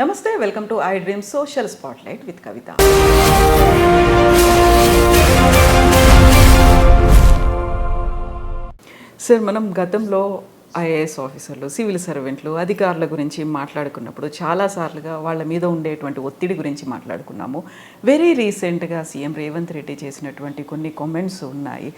నమస్తే welcome to I dream social spotlight with Kavitha. Sir మనం గతంలో ఐఏఎస్ ఆఫీసర్లు సివిల్ సర్వెంట్లు అధికారుల గురించి మాట్లాడుకున్నప్పుడు చాలాసార్లుగా వాళ్ళ మీద ఉండేటువంటి ఒత్తిడి గురించి మాట్లాడుకున్నాము. వెరీ రీసెంట్గా సీఎం రేవంత్ రెడ్డి చేసినటువంటి కొన్ని కామెంట్స్ ఉన్నాయి.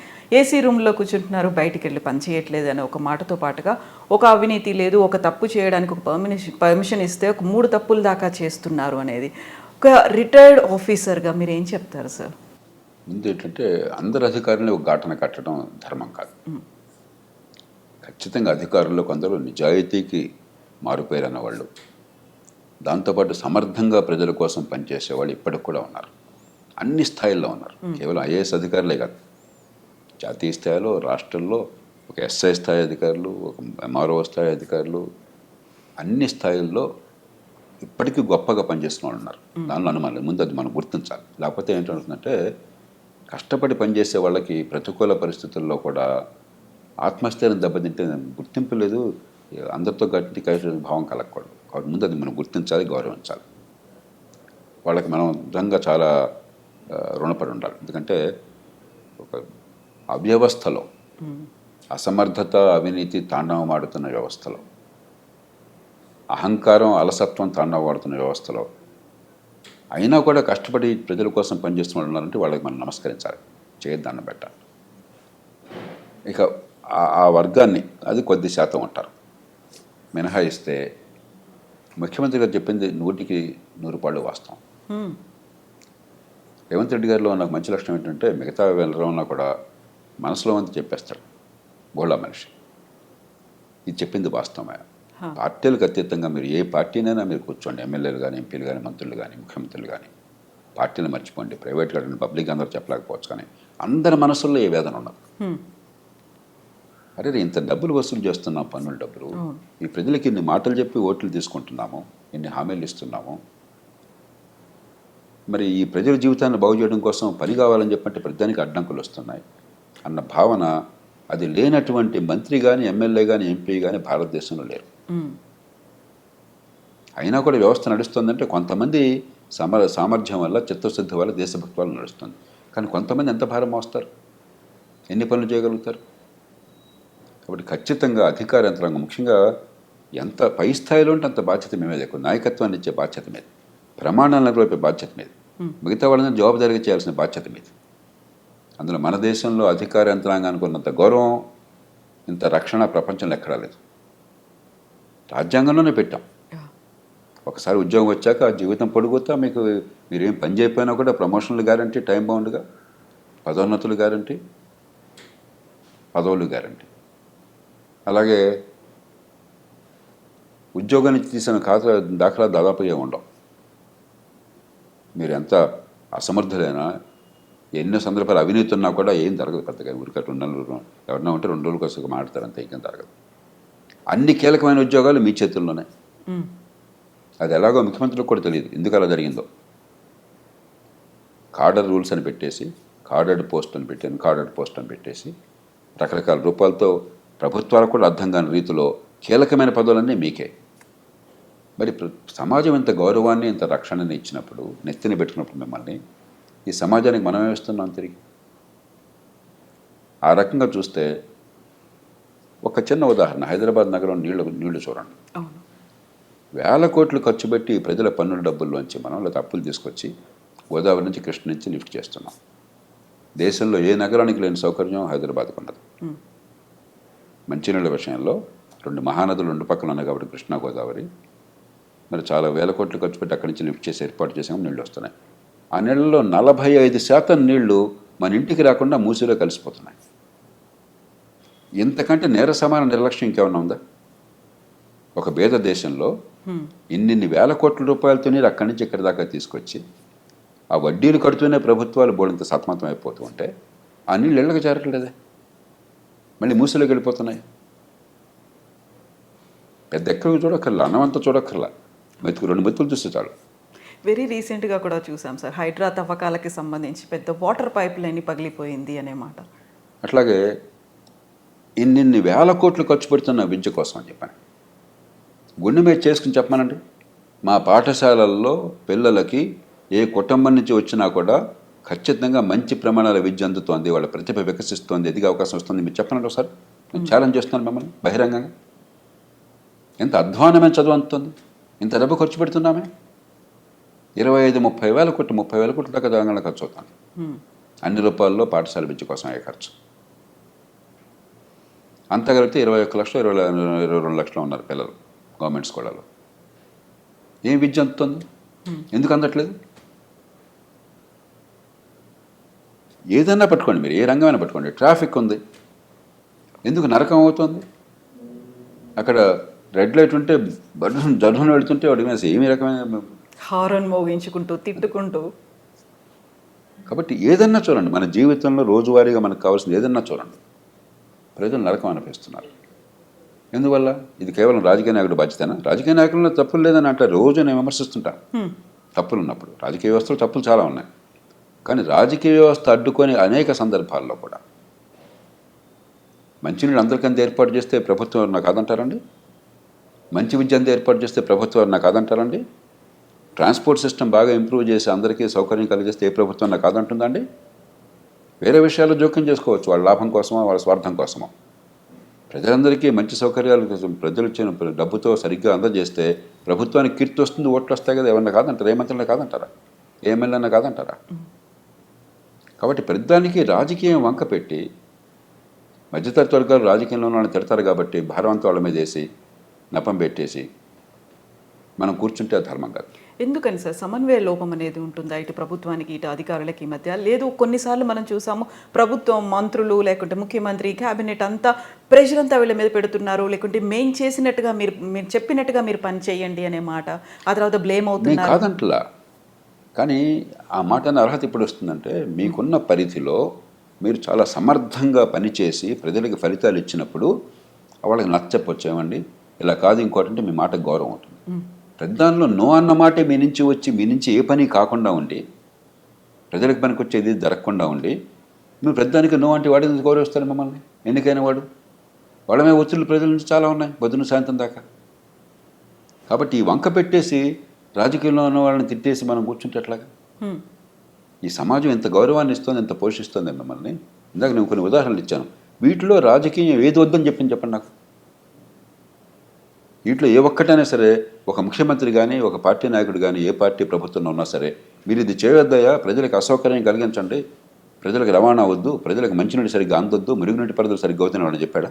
ఏసీ రూమ్లో కూర్చుంటున్నారు బయటికి వెళ్ళి పని చేయట్లేదు అనే ఒక మాటతో పాటుగా ఒక అవినీతి లేదు ఒక తప్పు చేయడానికి ఒక పర్మిషన్ పర్మిషన్ ఇస్తే ఒక మూడు తప్పుల దాకా చేస్తున్నారు అనేది. ఒక రిటైర్డ్ ఆఫీసర్గా మీరు ఏం చెప్తారు సార్ ముందు ఏంటంటే అందరు అధికారులని ఒక ఘటన కట్టడం ధర్మం కాదు. ఖచ్చితంగా అధికారుల్లో కొందరు నిజాయితీకి మారుపేరు అన్నవాళ్ళు దాంతోపాటు సమర్థంగా ప్రజల కోసం పనిచేసే వాళ్ళు ఇప్పటికి కూడా ఉన్నారు. అన్ని స్థాయిల్లో ఉన్నారు. కేవలం ఐఏఎస్ అధికారులే కాదు. జాతీయ స్థాయిలో రాష్ట్రంలో ఒక ఎస్ఐ స్థాయి అధికారులు ఒక ఎంఆర్ఓ స్థాయి అధికారులు అన్ని స్థాయిల్లో ఇప్పటికీ గొప్పగా పనిచేస్తున్న వాళ్ళు ఉన్నారు. దానిలో అనుమానం. ముందు అది మనం గుర్తించాలి. లేకపోతే ఏంటంటుందంటే కష్టపడి పనిచేసే వాళ్ళకి ప్రతికూల పరిస్థితుల్లో కూడా ఆత్మస్థైర్యం దెబ్బతింటే గుర్తింపు లేదు. అందరితో గట్టి కలిసి భావం కలగకూడదు. కాబట్టి ముందు అది మనం గుర్తించాలి గౌరవించాలి. వాళ్ళకి మనం నిజంగా చాలా రుణపడి ఉండాలి. ఎందుకంటే ఒక అవ్యవస్థలో అసమర్థత అవినీతి తాండవమాడుతున్న వ్యవస్థలో అహంకారం అలసత్వం తాండవమాడుతున్న వ్యవస్థలో అయినా కూడా కష్టపడి ప్రజల కోసం పనిచేస్తున్న వాళ్ళు ఉన్నారంటే వాళ్ళకి మనం నమస్కరించాలి. చేయొద్దాన్ని పెట్టాలి. ఇక ఆ- వర్గాన్ని అది కొద్ది శాతం ఉంటారు మినహాయిస్తే ముఖ్యమంత్రి గారు చెప్పింది నూటికి నూరు పాళ్ళు వాస్తవం. రేవంత్ రెడ్డి గారిలో నాకు మంచి లక్షణం ఏంటంటే మిగతా వెళ్ళడంలో కూడా మనసులో అంతా చెప్పేస్తాడు. బోళ్ళ మనిషి. ఇది చెప్పింది వాస్తవమే. పార్టీలకు అతీతంగా మీరు ఏ పార్టీనైనా మీరు కూర్చోండి. ఎమ్మెల్యేలు కానీ ఎంపీలు కానీ మంత్రులు కానీ ముఖ్యమంత్రులు కానీ పార్టీని మర్చిపోండి. ప్రైవేట్ కానీ పబ్లిక్ అందరూ చెప్పలేకపోవచ్చు కానీ అందరి మనసుల్లో ఏ వేదన హ్మ్. అరే ఇంత డబ్బులు వసూలు చేస్తున్నాం పన్నుల డబ్బులు. ఈ ప్రజలకి ఇన్ని మాటలు చెప్పి ఓట్లు తీసుకుంటున్నాము ఇన్ని హామీలు ఇస్తున్నాము. మరి ఈ ప్రజల జీవితాన్ని బాగు చేయడం కోసం పని కావాలని చెప్పంటే ప్రతిదానికి అడ్డంకులు వస్తున్నాయి. అన్న భావన అది లేనటువంటి మంత్రి కానీ ఎమ్మెల్యే కానీ ఎంపీ కానీ భారతదేశంలో లేరు. అయినా కూడా వ్యవస్థ నడుస్తుందంటే కొంతమంది సమర సామర్థ్యం వల్ల చిత్తశుద్ధి వల్ల దేశభక్తి వల్ల నడుస్తుంది. కానీ కొంతమంది ఎంత భారం మోస్తారు? ఎన్ని పనులు చేయగలుగుతారు? కాబట్టి ఖచ్చితంగా అధికార యంత్రాంగం ముఖ్యంగా ఎంత పై స్థాయిలో ఉంటే అంత బాధ్యత మేమే ఎక్కువ నాయకత్వాన్ని ఇచ్చే బాధ్యత మీద ప్రమాణాలను నెరవేర్పే బాధ్యత మీద మిగతా వాళ్ళని జవాబుదారీగా చేయాల్సిన బాధ్యత మీద అందులో మన దేశంలో అధికార యంత్రాంగానికి ఉన్నంత గౌరవం ఇంత రక్షణ ప్రపంచంలో ఎక్కడా లేదు. రాజ్యాంగంలోనే పెట్టాం. ఒకసారి ఉద్యోగం వచ్చాక ఆ జీవితం పొడుగుతా మీకు మీరేం పని చేయకపోయినా కూడా ప్రమోషన్లు గ్యారంటీ టైం బౌండ్గా పదోన్నతులు గ్యారంటీ పదవులు గ్యారంటీ. అలాగే ఉద్యోగం నుంచి తీసిన ఖాతా దాఖలా దాదాపు ఏమి ఉండవు. మీరు ఎంత అసమర్థులైనా ఎన్నో సందర్భాలు అవినీతి ఉన్నా కూడా ఏం జరగదు పెద్దగా. ఊరికట్టు రెండు నెలలు ఎవరన్నా ఉంటే రెండు రోజుల కోసం మాట్లాడతారు అంతే ఇంకేం జరగదు. అన్ని కీలకమైన ఉద్యోగాలు మీ చేతుల్లోనే. అది ఎలాగో ముఖ్యమంత్రికి కూడా తెలియదు ఎందుకు అలా జరిగిందో. కార్డర్ రూల్స్ అని పెట్టేసి కార్డర్డ్ పోస్ట్ అని పెట్టాను కార్డర్డ్ పోస్ట్ అని పెట్టేసి రకరకాల రూపాలతో ప్రభుత్వాలకు కూడా అర్థం కాని రీతిలో కీలకమైన పదవులన్నీ మీకే. మరి సమాజం ఇంత గౌరవాన్ని ఇంత రక్షణని ఇచ్చినప్పుడు నెత్తిని పెట్టుకున్నప్పుడు మిమ్మల్ని ఈ సమాజానికి మనమే ఇస్తున్నాం తిరిగి. ఆ రకంగా చూస్తే ఒక చిన్న ఉదాహరణ. హైదరాబాద్ నగరం నీళ్ళు నీళ్ళు చూడండి. వేల కోట్లు ఖర్చు పెట్టి ప్రజల పన్నుల డబ్బుల్లోంచి మనం లేదా అప్పులు తీసుకొచ్చి గోదావరి నుంచి కృష్ణ నుంచి లిఫ్ట్ చేస్తున్నాం. దేశంలో ఏ నగరానికి లేని సౌకర్యం హైదరాబాద్కు హ్మ్. మంచినీళ్ళ విషయంలో రెండు మహానదులు రెండు పక్కన ఉన్నాయి కాబట్టి కృష్ణా గోదావరి. మరి చాలా వేల కోట్లు ఖర్చు పెట్టి అక్కడి నుంచి లిఫ్ట్ చేసి ఏర్పాటు చేసాము నీళ్ళు వస్తున్నాయి. ఆ నీళ్ళలో నలభై ఐదు శాతం నీళ్ళు మన ఇంటికి రాకుండా మూసిలో కలిసిపోతున్నాయి. ఇంతకంటే నేర సమాన నిర్లక్ష్యం ఇంకేమన్నా ఉందా? ఒక భేద దేశంలో. ఇన్నిన్ని వేల కోట్ల రూపాయలతో నీరు అక్కడి నుంచి ఇక్కడి దాకా తీసుకొచ్చి ఆ వడ్డీలు కడుతూనే ప్రభుత్వాలు బోడంత సతమతం అయిపోతూ ఉంటే ఆ నీళ్ళు ఇళ్ళకి చేరట్లేదే. మళ్ళీ మూసలోకి వెళ్ళిపోతున్నాయి. పెద్ద ఎక్కడికి చూడక్కర్లా అన్నమంతా చూడక్కర్లా. మెతుకు రెండు మెతుకులు చూస్తే చాలు. వెరీ రీసెంట్గా కూడా చూసాం సార్. హైడ్రా తవ్వకాలకి సంబంధించి పెద్ద వాటర్ పైప్ లైన్ పగిలిపోయింది అనే మాట. అట్లాగే ఇన్నిన్ని వేల కోట్లు ఖర్చు పెడుతున్న విద్య కోసం అని చెప్పాను. గుండె మీద చేసుకుని చెప్పమానండి. మా పాఠశాలల్లో పిల్లలకి ఏ కుటుంబం నుంచి వచ్చినా కూడా ఖచ్చితంగా మంచి ప్రమాణాల విద్య అందుతోంది వాళ్ళ ప్రతిభ వికసిస్తోంది ఎదిగే అవకాశం వస్తుంది. మీరు చెప్పండి ఒకసారి. నేను ఛాలెంజ్ చేస్తున్నాను మిమ్మల్ని బహిరంగంగా. ఎంత అధ్వానమైన చదువు అందుతుంది. ఇంత డబ్బు ఖర్చు పెడుతున్నామే. ఇరవై ఐదు ముప్పై వేల కోట్లు ముప్పై వేల కోట్ల దాకా తెలంగాణ ఖర్చు అవుతుంది. అన్ని రూపాయల్లో పాఠశాల విద్య కోసం అయ్యే ఖర్చు. అంతా కలిపితే ఇరవై ఒక్క లక్షలు ఇరవై ఇరవై రెండు లక్షలు ఉన్నారు పిల్లలు గవర్నమెంట్ స్కూళ్ళలో. ఏం విద్య అందుతుంది? ఎందుకు అందట్లేదు? ఏదైనా పట్టుకోండి మీరు ఏ రంగమైనా పట్టుకోండి. ట్రాఫిక్ ఉంది. ఎందుకు నరకం అవుతుంది? అక్కడ రెడ్ లైట్ ఉంటే బడ్డు జడ్డును వెళ్తుంటే వాడి మీద ఏమి రకమైన హారన్ మోగించుకుంటూ తిట్టుకుంటూ. కాబట్టి ఏదన్నా చూడండి మన జీవితంలో రోజువారీగా మనకు కావాల్సింది ఏదన్నా చూడండి. ప్రజలు నరకం అనిపిస్తున్నారు. ఎందువల్ల? ఇది కేవలం రాజకీయ నాయకుడు బాధ్యతనా? రాజకీయ నాయకుల్లో తప్పులు లేదని అంటే రోజు నేను విమర్శిస్తుంటాను. తప్పులు ఉన్నప్పుడు రాజకీయ వ్యవస్థలో తప్పులు చాలా ఉన్నాయి. కానీ రాజకీయ వ్యవస్థ అడ్డుకొని అనేక సందర్భాల్లో కూడా. మంచినీళ్ళు అందరికంత ఏర్పాటు చేస్తే ప్రభుత్వం నాకు కాదంటారండి? మంచి విద్య అంతా ఏర్పాటు చేస్తే ప్రభుత్వం నాకు కాదంటారండి? ట్రాన్స్పోర్ట్ సిస్టమ్ బాగా ఇంప్రూవ్ చేసి అందరికీ సౌకర్యం కలిగిస్తే ఏ ప్రభుత్వం నాకు కాదంటుందండి వేరే విషయాల్లో జోక్యం చేసుకోవచ్చు. వాళ్ళ లాభం కోసమో వాళ్ళ స్వార్థం కోసమో? ప్రజలందరికీ మంచి సౌకర్యాలు ప్రజలు ఇచ్చిన డబ్బుతో సరిగ్గా అందజేస్తే ప్రభుత్వానికి కీర్తి వస్తుంది ఓట్లు వస్తాయి కదా ఏమన్నా కాదంటారా? ఏ మంత్రులన్నా కాదంటారా? ఏ ఎమ్మెల్యేనా కాదంటారా? కాబట్టి ప్రతిదానికి రాజకీయం వంక పెట్టి మధ్యతరగతి వర్గాలు రాజకీయంలో ఉన్న వాళ్ళని తిడతారు కాబట్టి భారం అంతా వాళ్ళ మీద వేసి నపం పెట్టేసి మనం కూర్చుంటే ధర్మం కాదు. ఎందుకని సార్? సమన్వయ లోపం అనేది ఉంటుందా? ఇటు ప్రభుత్వానికి ఇటు అధికారులకి మధ్య? లేదు కొన్నిసార్లు మనం చూసాము ప్రభుత్వం మంత్రులు లేకుంటే ముఖ్యమంత్రి క్యాబినెట్ అంతా ప్రెషర్ అంతా వీళ్ళ మీద పెడుతున్నారు. లేకుంటే మేం చేసినట్టుగా మీరు మీరు చెప్పినట్టుగా మీరు పని చేయండి అనే మాట. ఆ తర్వాత బ్లేమ్ అవుతున్నారు. కాదంటలా. కానీ ఆ మాట అర్హత ఇప్పుడు వస్తుందంటే మీకున్న పరిధిలో మీరు చాలా సమర్థంగా పనిచేసి ప్రజలకు ఫలితాలు ఇచ్చినప్పుడు వాళ్ళకి నచ్చకపోవచ్చు ఏమండి ఇలా కాదు ఇంకోటి అంటే మీ మాటకు గౌరవం ఉంటుంది ప్రధానంలో నో అన్న మాటే మీ నుంచి వచ్చి మీ నుంచి ఏ పని కాకుండా ఉండి ప్రజలకు పనికి వచ్చేది జరగకుండా ఉండి మీరు ప్రధానికి నో అంటే వాడి ఎందుకు గౌరవిస్తారు మిమ్మల్ని. ఎన్నికైన వాడు? వాళ్ళ మీద ఒత్తిళ్ళు ప్రజల నుంచి చాలా ఉన్నాయి పొద్దున్న సాయంత్రం దాకా. కాబట్టి ఈ వంక పెట్టేసి రాజకీయంలో ఉన్న వాళ్ళని తిట్టేసి మనం కూర్చుంటే ఎట్లాగా. ఈ సమాజం ఎంత గౌరవాన్ని ఇస్తుంది ఎంత పోషిస్తుంది మిమ్మల్ని? ఇందాక నేను కొన్ని ఉదాహరణలు ఇచ్చాను. వీటిలో రాజకీయం ఏది వద్దని చెప్పింది చెప్పండి నాకు. వీటిలో ఏ ఒక్కటైనా సరే ఒక ముఖ్యమంత్రి కానీ ఒక పార్టీ నాయకుడు కానీ ఏ పార్టీ ప్రభుత్వంలో ఉన్నా సరే మీరు ఇది చేయొద్దయా ప్రజలకు అసౌకర్యం కలిగించండి. ప్రజలకు రవాణా వద్దు ప్రజలకు మంచినీటి సరిగ్గా అందొద్దు మురుగునీటి పరిధులు సరిగ్గా అవుతున్నాయి అని చెప్పాడా?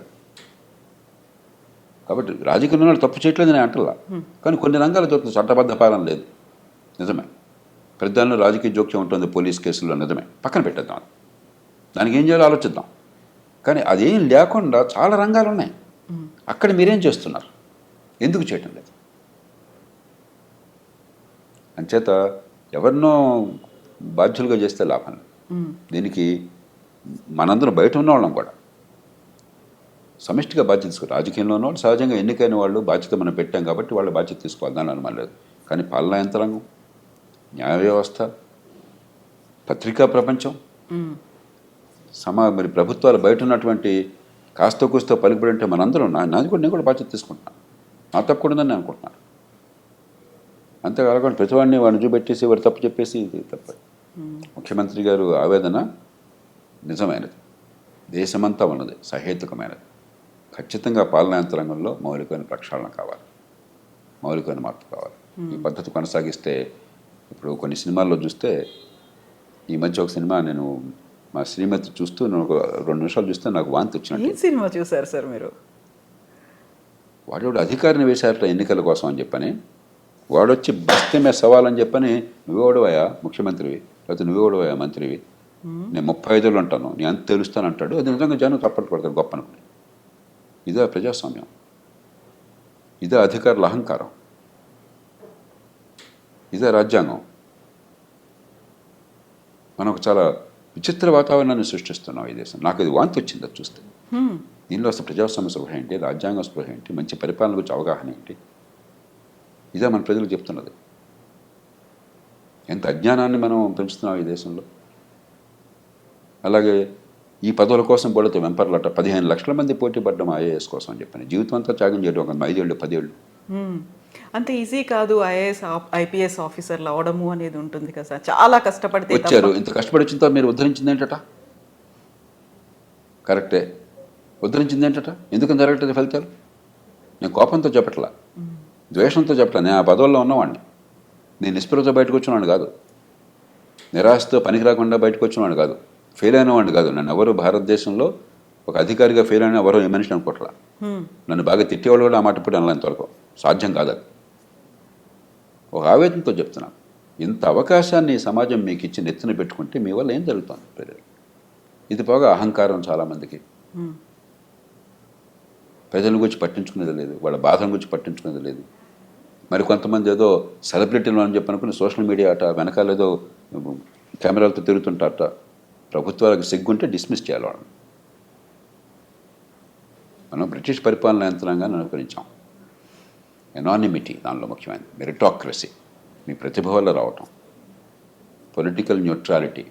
కాబట్టి రాజకీయంలో వాళ్ళు తప్పు చేయట్లేదు నేను అంటలా. కానీ కొన్ని రంగాలు దొరుకుతుంది చట్టబద్ధ పాలన లేదు. నిజమే. పెద్దాల్లో రాజకీయ జోక్యం ఉంటుంది పోలీస్ కేసుల్లో. నిజమే. పక్కన పెట్టేద్దాం. దానికి ఏం చేయాలో ఆలోచిద్దాం. కానీ అదేం లేకుండా చాలా రంగాలు ఉన్నాయి. అక్కడ మీరేం చేస్తున్నారు? ఎందుకు చేయటం లేదు? అంచేత ఎవరినో బాధ్యులుగా చేస్తే లాభం. దీనికి మనందరం బయట ఉన్న వాళ్ళం కూడా. సమిష్టిగా బాధ్యత తీసుకోవాలి రాజకీయంలో ఉన్న వాళ్ళు సహజంగా ఎన్నికైన వాళ్ళు బాధ్యత మనం పెట్టాం కాబట్టి వాళ్ళు బాధ్యత తీసుకోవాలి దాని అనుమానం లేదు. కానీ పాలనా యంత్రాంగం న్యాయ వ్యవస్థ పత్రికా ప్రపంచం. సమా మరి ప్రభుత్వాలు బయట ఉన్నటువంటి కాస్త కూస్తో పలుకుబడి అంటే మనందరం నాది కూడా నేను కూడా బాధ్యత తీసుకుంటున్నాను నా తప్పు కూడా ఉందని నేను అనుకుంటున్నాను అంతే కాకుండా ప్రతివాడిని వాడిని చూపెట్టేసి వాడు తప్పు చెప్పేసి ఇది తప్ప. ముఖ్యమంత్రి గారు ఆవేదన నిజమైనది. దేశమంతా ఉన్నది సహేతుకమైనది. ఖచ్చితంగా పాలనా యంత్రాంగంలో మౌలికమైన ప్రక్షాళన కావాలి. మౌలికమైన మార్పు కావాలి. ఈ పద్ధతి కొనసాగిస్తే ఇప్పుడు కొన్ని సినిమాల్లో చూస్తే ఈ మధ్య ఒక సినిమా నేను మా శ్రీమతి చూస్తూ నేను ఒక రెండు నిమిషాలు చూస్తే నాకు వాంతి వచ్చినట్టు. సినిమా చూసారు సార్ మీరు? వాడు అధికారిని వేశారట ఎన్నికల కోసం అని చెప్పని. వాడు వచ్చి బస్తమే సవాల్ అని చెప్పని నువ్వెవడవయా ముఖ్యమంత్రివి. లేకపోతే నువ్వెవడవయా మంత్రివి. నేను ముప్పై ఐదులో ఉంటాను. నేను అంత తెలుస్తాను అంటాడు అది నిజంగా జనం తప్పట్టు పడతారు గొప్ప అనుకుని. ఇదే ప్రజాస్వామ్యం. ఇదే అధికారుల అహంకారం. ఇదే రాజ్యాంగం. మనం ఒక చాలా విచిత్ర వాతావరణాన్ని సృష్టిస్తున్నాం ఈ దేశం. నాకు ఇది వాంతి వచ్చింది అది చూస్తే. దీనిలో అసలు ప్రజాస్వామ్య స్పృహ ఏంటి? రాజ్యాంగ స్పృహ ఏంటి? మంచి పరిపాలన గురించి అవగాహన ఏంటి? ఇదే మన ప్రజలకు చెప్తున్నది. ఎంత అజ్ఞానాన్ని మనం పెంచుతున్నాం ఈ దేశంలో. అలాగే ఈ పదవుల కోసం పడితే వెంపర్లట పదిహేను లక్షల మంది పోటీ పడ్డం ఐఏఎస్ కోసం అని చెప్పని. జీవితం అంతా త్యాగం చేయడం ఒక ఐదేళ్ళు పదేళ్ళు. అంత ఈజీ కాదు ఐఏఎస్ ఐపీఎస్ ఆఫీసర్లు అవడము అనేది ఉంటుంది కదా సార్. చాలా కష్టపడితే వచ్చారు. ఇంత కష్టపడి వచ్చిన తర్వాత మీరు ఉద్ధరించింది ఏంటట కరెక్టే. ఉద్ధరించింది ఏంటట ఎందుకు జరగట్లేదు ఫలితాలు? నేను కోపంతో చెప్పట్లా. ద్వేషంతో చెప్పట్లా. నేను ఆ పదవుల్లో ఉన్నవాడిని నేను నిస్పృహతో బయటకు వచ్చినవాడిని కాదు. నిరాశతో పనికి రాకుండా బయటకు వచ్చినవాడిని కాదు. ఫెయిల్ అయినవాడిని కాదు. నన్ను ఎవరు భారతదేశంలో ఒక అధికారిగా ఫెయిల్ అయిన ఎవరు ఏ మనిషిని అనుకోవట్లా హ్మ్. నన్ను బాగా తిట్టేవాళ్ళు కూడా ఆ మాట ఇప్పుడు వరకు సాధ్యం కాదు అది. ఒక ఆవేదనతో చెప్తున్నాను ఇంత అవకాశాన్ని సమాజం మీకు ఇచ్చి నెత్తిన పెట్టుకుంటే మీ వల్ల ఏం జరుగుతుంది? ప్రజలు. ఇది పోగా అహంకారం చాలామందికి. ప్రజల గురించి పట్టించుకునేది లేదు. వాళ్ళ బాధల గురించి పట్టించుకునేది లేదు. మరి కొంతమంది ఏదో సెలబ్రిటీలు అని చెప్పి అనుకుని సోషల్ మీడియా అట వెనకాల ఏదో కెమెరాలతో తిరుగుతుంటారట. ప్రభుత్వాలకు సిగ్గుంటే డిస్మిస్ చేయాలి వాళ్ళని. మనం బ్రిటిష్ పరిపాలన యంత్రాంగాన్ని అనుకరించాం. ఎనానిమిటీ దానిలో ముఖ్యమైనది. మెరిటాక్రసీ మీ ప్రతిభ వల్ల రావటం. పొలిటికల్ న్యూట్రాలిటీ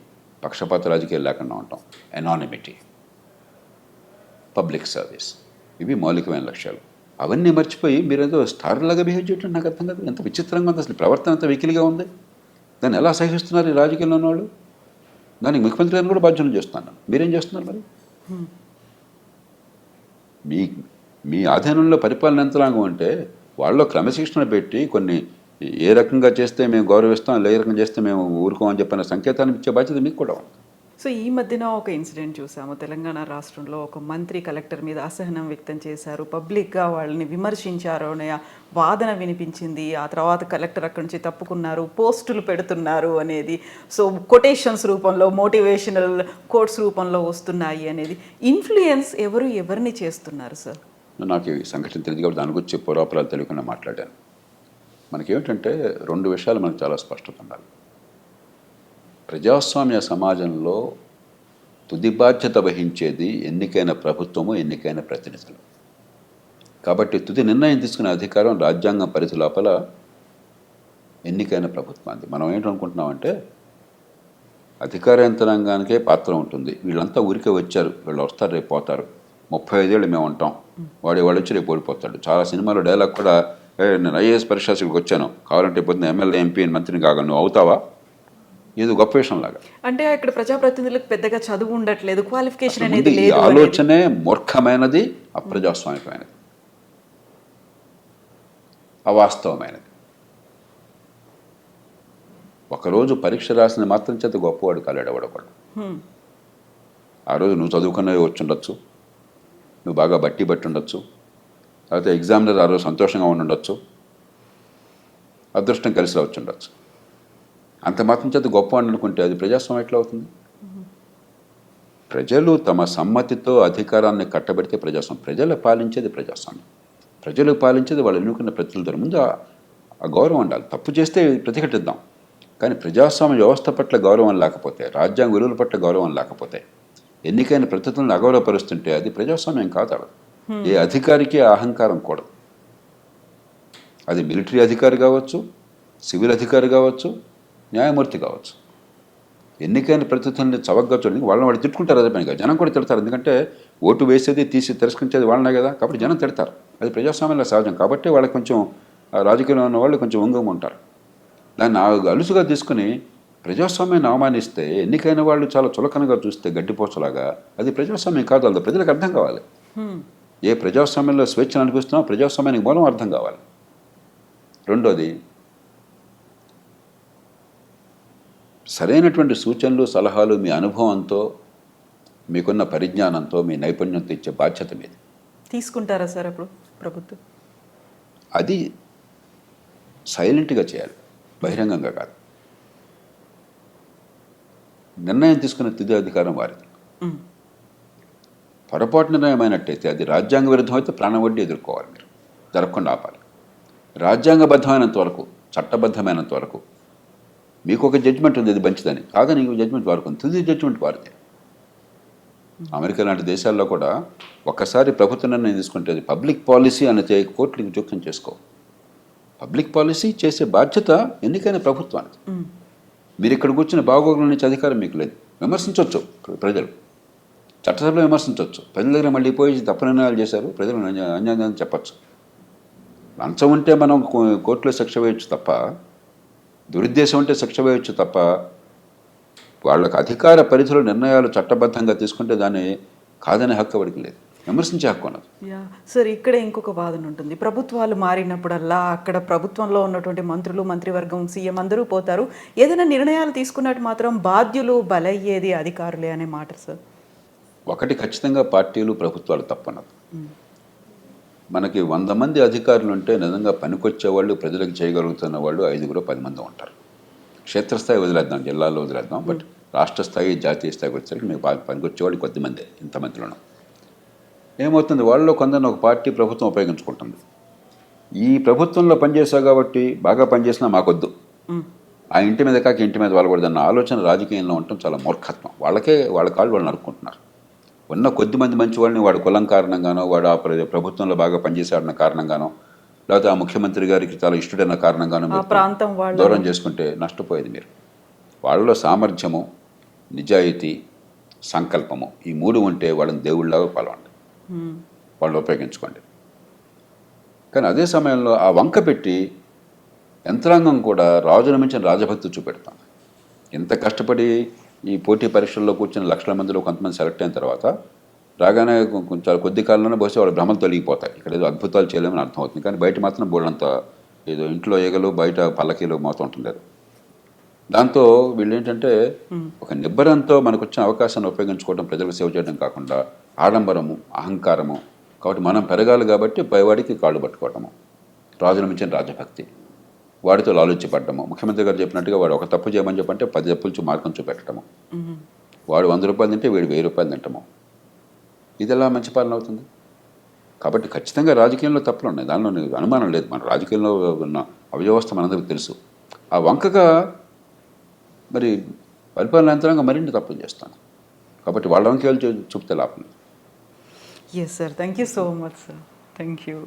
పక్షపాత రాజకీయాలు లేకుండా ఉండటం. ఎనానిమిటీ పబ్లిక్ సర్వీస్ ఇవి మౌలికమైన లక్ష్యాలు. అవన్నీ మర్చిపోయి మీరేదో స్టార్ లాగా బిహేవ్ చేయటం నాకు అర్థం కాదు. ఎంత విచిత్రంగా ఉంది. అసలు ప్రవర్తన అంత వెకిలిగా ఉంది. దాన్ని ఎలా సహిస్తున్నారు ఈ రాజకీయంలో ఉన్నవాళ్ళు? దానికి ముఖ్యమంత్రి గారిని కూడా బాధ్యతలు చేస్తున్నాను. మీరేం చేస్తున్నారు మరి? మీ మీ ఆధీనంలో పరిపాలన యంత్రాంగం అంటే వాళ్ళలో క్రమశిక్షణ పెట్టి కొన్ని ఏ రకంగా చేస్తే మేము గౌరవిస్తాం ఏ రకంగా చేస్తే మేము ఊరుకోమని చెప్పిన సంకేతాన్ని ఇచ్చే బాధ్యత మీకు కూడా ఉంది. సో ఈ మధ్యన ఒక ఇన్సిడెంట్ చూసాము. తెలంగాణ రాష్ట్రంలో ఒక మంత్రి కలెక్టర్ మీద అసహనం వ్యక్తం చేశారు. పబ్లిక్గా వాళ్ళని విమర్శించారు అనే వాదన వినిపించింది. ఆ తర్వాత కలెక్టర్ అక్కడి నుంచి తప్పుకున్నారు పోస్టులు పెడుతున్నారు అనేది. సో కొటేషన్స్ రూపంలో మోటివేషనల్ కోట్స్ రూపంలో వస్తున్నాయి అనేది. ఇన్ఫ్లుయెన్స్ ఎవరు ఎవరిని చేస్తున్నారు సార్? నాకు ఈ సంఘటన తెలియదు కాబట్టి దాని గురించి పూర్వాపరాలు తెలియకుండా మాట్లాడాను. మనకేమిటంటే రెండు విషయాలు మనకు చాలా స్పష్టత ఉండాలి. ప్రజాస్వామ్య సమాజంలో తుది బాధ్యత వహించేది ఎన్నికైన ప్రభుత్వము ఎన్నికైన ప్రతినిధులు. కాబట్టి తుది నిర్ణయం తీసుకునే అధికారం రాజ్యాంగం పరిధి లోపల ఎన్నికైన ప్రభుత్వానికి మనం ఏంటనుకుంటున్నామంటే అధికార యంత్రాంగానికే పాత్ర ఉంటుంది. వీళ్ళంతా ఊరికే వచ్చారు. వీళ్ళు వస్తారు రేపు పోతారు. ముప్పై ఐదేళ్ళు మేము ఉంటాం. వాడు వాళ్ళు వచ్చి రేపు ఓడిపోతాడు. చాలా సినిమాలో డైలాగ్ కూడా నేను ఐఏఎస్ పరీక్షాలకు వచ్చాను. కావాలంటే పొద్దున్న ఎమ్మెల్యే ఎంపీ మంత్రిని కాగా నువ్వు అవుతావా? ఇది గొప్ప విషయం లాగా అంటే ఇక్కడ ప్రజాప్రతినిధులకు పెద్దగా చదువు ఉండట్లేదు క్వాలిఫికేషన్ అనేది ఈ లేదు. ఆలోచనే మూర్ఖమైనది అప్రజాస్వామికమైనది. అవాస్తవమైనది. ఒకరోజు పరీక్ష రాసిన మాత్రం చేత గొప్పవాడు కాలేడు ఎవడొకడు హ్మ్. ఆ రోజు నువ్వు చదువుకున్నవి వచ్చి ఉండొచ్చు నువ్వు బాగా బట్టి బట్టి ఉండొచ్చు లేకపోతే ఎగ్జామినర్ ఆ రోజు సంతోషంగా ఉండి ఉండొచ్చు అదృష్టం కలిసి వచ్చి ఉండొచ్చు. అంత మాత్రం చేత గొప్పవాడిని అనుకుంటే అది ప్రజాస్వామ్యం ఎట్లా అవుతుంది? ప్రజలు తమ సమ్మతితో అధికారాన్ని కట్టబెడితే ప్రజాస్వామ్యం. ప్రజలు పాలించేది ప్రజాస్వామ్యం. ప్రజలు పాలించేది వాళ్ళు ఎన్నుకున్న ప్రతినిధుల ముందు ఆ- గౌరవం ఉండాలి. తప్పు చేస్తే ప్రతిఘటిద్దాం. కానీ ప్రజాస్వామ్య వ్యవస్థ పట్ల గౌరవం లేకపోతే రాజ్యాంగ విలువల పట్ల గౌరవం లేకపోతే ఎన్నికైన ప్రతినిధులను అగౌరవపరుస్తుంటే అది ప్రజాస్వామ్యం కాదు. ఏ అధికారికి అహంకారం కూడదు. అది మిలిటరీ అధికారి కావచ్చు సివిల్ అధికారి కావచ్చు న్యాయమూర్తి కావచ్చు. ఎన్నికైన ప్రతినిధుల్ని చవకగా చూడండి వాళ్ళని వాళ్ళు తిట్టుకుంటారు అదే పనిగా. జనం కూడా తిడతారు. ఎందుకంటే ఓటు వేసేది తీసి తిరస్కరించేది వాళ్ళనే కదా. కాబట్టి జనం తిడతారు. అది ప్రజాస్వామ్యంలో సహజం. కాబట్టి వాళ్ళకి కొంచెం రాజకీయంలో ఉన్న వాళ్ళు కొంచెం ఒంగం ఉంటారు. దాన్ని అలుసుగా తీసుకుని ప్రజాస్వామ్యాన్ని అవమానిస్తే ఎన్నికైన వాళ్ళు చాలా చులకనగా చూస్తే గడ్డిపోచలాగా అది ప్రజాస్వామ్యం కాదు. అది ప్రజలకు అర్థం కావాలి. ఏ ప్రజాస్వామ్యంలో స్వేచ్ఛను అనిపిస్తున్నామో ప్రజాస్వామ్యానికి మూలం అర్థం కావాలి. రెండోది సరైనటువంటి సూచనలు సలహాలు మీ అనుభవంతో మీకున్న పరిజ్ఞానంతో మీ నైపుణ్యంతో ఇచ్చే బాధ్యత మీది. తీసుకుంటారా సార్ అప్పుడు ప్రభుత్వం? అది సైలెంట్గా చేయాలి. బహిరంగంగా కాదు. నిర్ణయం తీసుకునే తుది అధికారం వారిది. పొరపాటు నిర్ణయమైనట్టయితే అది రాజ్యాంగ విరుద్ధం అయితే ప్రాణవడ్డీ ఎదుర్కోవాలి మీరు. జరగకుండా ఆపాలి. రాజ్యాంగబద్ధమైనంత వరకు చట్టబద్ధమైనంత వరకు మీకు ఒక జడ్జిమెంట్ ఉంది ఇది మంచిదని. కాదని ఇంకో జడ్జిమెంట్ వారికి ఉంది తుది జడ్జిమెంట్ వారిదే. అమెరికా లాంటి దేశాల్లో కూడా ఒక్కసారి ప్రభుత్వ నిర్ణయం తీసుకుంటే అది పబ్లిక్ పాలసీ అనేది కోర్టులకు జోక్యం చేసుకో పబ్లిక్ పాలసీ చేసే బాధ్యత ఎన్నికైన ప్రభుత్వానికి. మీరు ఇక్కడ కూర్చున్న బాగోగుల నుంచి అధికారం మీకు లేదు. విమర్శించవచ్చు ప్రజలు. చట్టసభలో విమర్శించవచ్చు ప్రజల దగ్గర మళ్ళీ పోయి తప్పు నిర్ణయాలు చేశారు ప్రజలు అన్యాయం చెప్పచ్చు. లంచం ఉంటే మనం కోర్టులో శిక్ష వేయొచ్చు తప్ప దురుద్దేశం ఉంటే శిక్ష వేయొచ్చు తప్ప వాళ్ళకి అధికార పరిధిలో నిర్ణయాలు చట్టబద్ధంగా తీసుకుంటే దాన్ని కాదనే హక్కు ఎవరికి లేదు. విమర్శించే హక్కు ఉన్నది. యా సార్ ఇక్కడే ఇంకొక వాదన ఉంటుంది. ప్రభుత్వాలు మారినప్పుడల్లా అక్కడ ప్రభుత్వంలో ఉన్నటువంటి మంత్రులు మంత్రివర్గం సీఎం అందరూ పోతారు. ఏదైనా నిర్ణయాలు తీసుకున్నట్టు మాత్రం బాధ్యులు బలయ్యేది అధికారులే అనే మాట సార్. ఒకటి ఖచ్చితంగా పార్టీలు ప్రభుత్వాలు తప్పనదు. మనకి వంద మంది అధికారులు ఉంటే నిజంగా పనికొచ్చే వాళ్ళు ప్రజలకు చేయగలుగుతున్న వాళ్ళు ఐదుగురు పది మంది ఉంటారు. క్షేత్రస్థాయి వదిలేద్దాం జిల్లాలో వదిలేద్దాం బట్ రాష్ట్ర స్థాయి జాతీయ స్థాయికి వచ్చేసరికి మీకు పనికొచ్చేవాళ్ళు కొద్దిమంది ఇంతమందిలోనూ ఏమవుతుంది? వాళ్ళలో కొందరిని ఒక పార్టీ ప్రభుత్వం ఉపయోగించుకుంటుంది. ఈ ప్రభుత్వంలో పనిచేసావు కాబట్టి బాగా పనిచేసినా మాకొద్దు. ఆ ఇంటి మీద కాక ఇంటి మీద వాళ్ళకూడదన్న ఆలోచన రాజకీయంలో ఉండటం చాలా మూర్ఖత్వం. వాళ్ళకే వాళ్ళ కాళ్ళు వాళ్ళు నరుక్కుంటున్నారు. ఉన్న కొద్ది మంది మంచి వాళ్ళని వాడు కులం కారణంగానో వాడు ఆ ప్ర- ప్రభుత్వంలో బాగా పనిచేశాడన్న కారణంగానో లేకపోతే ఆ ముఖ్యమంత్రి గారికి చాలా ఇష్టడన్న కారణంగానో ప్రాంతం దూరం చేసుకుంటే నష్టపోయేది మీరు. వాళ్ళలో సామర్థ్యము నిజాయితీ సంకల్పము ఈ మూడు ఉంటే వాళ్ళని దేవుళ్ళగా పాల్గొండి మ్మ్. వాళ్ళు ఉపయోగించుకోండి. కానీ అదే సమయంలో ఆ వంక పెట్టి యంత్రాంగం కూడా రాజుల మించిన రాజభక్తి చూపెడుతుంది. ఎంత కష్టపడి ఈ పోటీ పరీక్షల్లో కూర్చుని లక్షల మందిలో కొంతమంది సెలెక్ట్ అయిన తర్వాత రాగానే కొంచెం కొద్ది కాలంలోనే బహుశా వాళ్ళ భ్రమలు తొలగిపోతాయి. ఇక్కడ ఏదో అద్భుతాలు చేయలేమని అర్థమవుతుంది. కానీ బయట మాత్రం బోళ్ళంత ఏదో ఇంట్లో ఈగలు బయట పల్లకీలు మోతం అది. దాంతో వీళ్ళు ఏంటంటే ఒక నిబ్బరంతో మనకు వచ్చిన అవకాశాన్ని ఉపయోగించుకోవడం ప్రజలకు సేవ చేయడం కాకుండా ఆడంబరము అహంకారము కాబట్టి మనం పెరగాలి కాబట్టి పైవాడికి కాళ్ళు పట్టుకోవటము రాజుల మించిన రాజభక్తి. వాడితో లాలుచిపడ్డము ముఖ్యమంత్రి గారు చెప్పినట్టుగా వాడు ఒక తప్పు చేయమని చెప్పంటే పది తప్పులు చూ మార్గం చూపెట్టడము. వాడు వంద రూపాయలు తింటే వీడు వెయ్యి రూపాయలు తింటాము. ఇది ఎలా మంచి పాలన అవుతుంది? కాబట్టి ఖచ్చితంగా రాజకీయంలో తప్పులు ఉన్నాయి. దానిలో నీకు అనుమానం లేదు. మన రాజకీయంలో ఉన్న అవ్యవస్థ మనందరికీ తెలుసు. ఆ వంకగా మరి పరిపాలన యంత్రాంగం మరిన్ని తప్పులు చేస్తాను కాబట్టి వాళ్ళ వంకేలు చూపితే లాభం. Yes sir thank you so much sir thank you